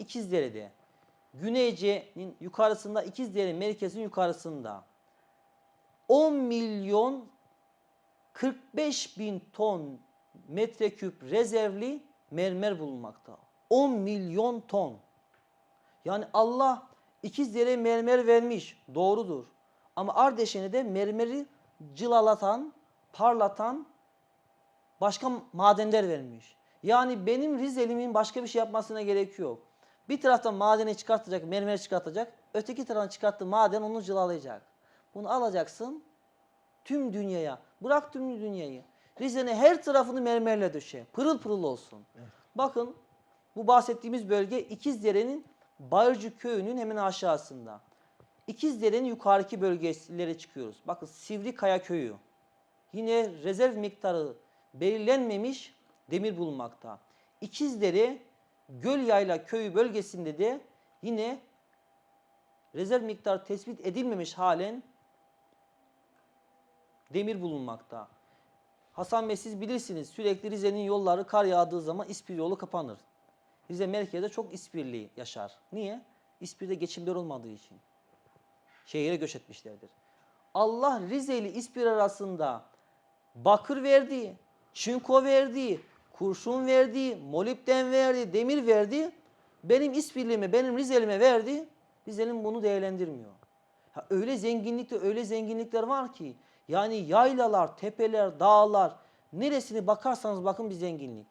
İkizdere'de. Güneyce'nin yukarısında İkizdere merkezin yukarısında 10 milyon 45 bin ton metreküp rezervli mermer bulunmakta. 10 milyon ton. Yani Allah İkizdere mermer vermiş. Doğrudur. Ama Ardeşen'e de mermeri cılalatan, parlatan başka madenler vermiş. Yani benim Rizelimin başka bir şey yapmasına gerek yok. Bir taraftan madeni çıkartacak, mermer çıkartacak. Öteki taraftan çıkarttığı maden onu cılalayacak. Bunu alacaksın tüm dünyaya. Bırak tüm dünyayı. Rize'nin her tarafını mermerle döşe. Pırıl pırıl olsun. Bakın bu bahsettiğimiz bölge İkizdere'nin Bayırcı köyünün hemen aşağısında. İkizdere'nin yukarıki bölgelere çıkıyoruz. Bakın Sivrikaya köyü. Yine rezerv miktarı belirlenmemiş demir bulunmakta. İkizdere Gölyayla köyü bölgesinde de yine rezerv miktarı tespit edilmemiş halen demir bulunmakta. Hasan Bey siz bilirsiniz sürekli Rize'nin yolları kar yağdığı zaman İspir yolu kapanır. Rize merkezde çok İspirli yaşar. Niye? İspir'de geçimler olmadığı için. Şehire göç etmişlerdir. Allah Rize ile İspir arasında bakır verdi, çinko verdi, kurşun verdi, molibden verdi, demir verdi. Benim İspirli'me, benim Rize'lime verdi. Rize'lim bunu değerlendirmiyor. Ha, öyle zenginlikte öyle zenginlikler var ki yani yaylalar, tepeler, dağlar neresini bakarsanız bakın bir zenginlik.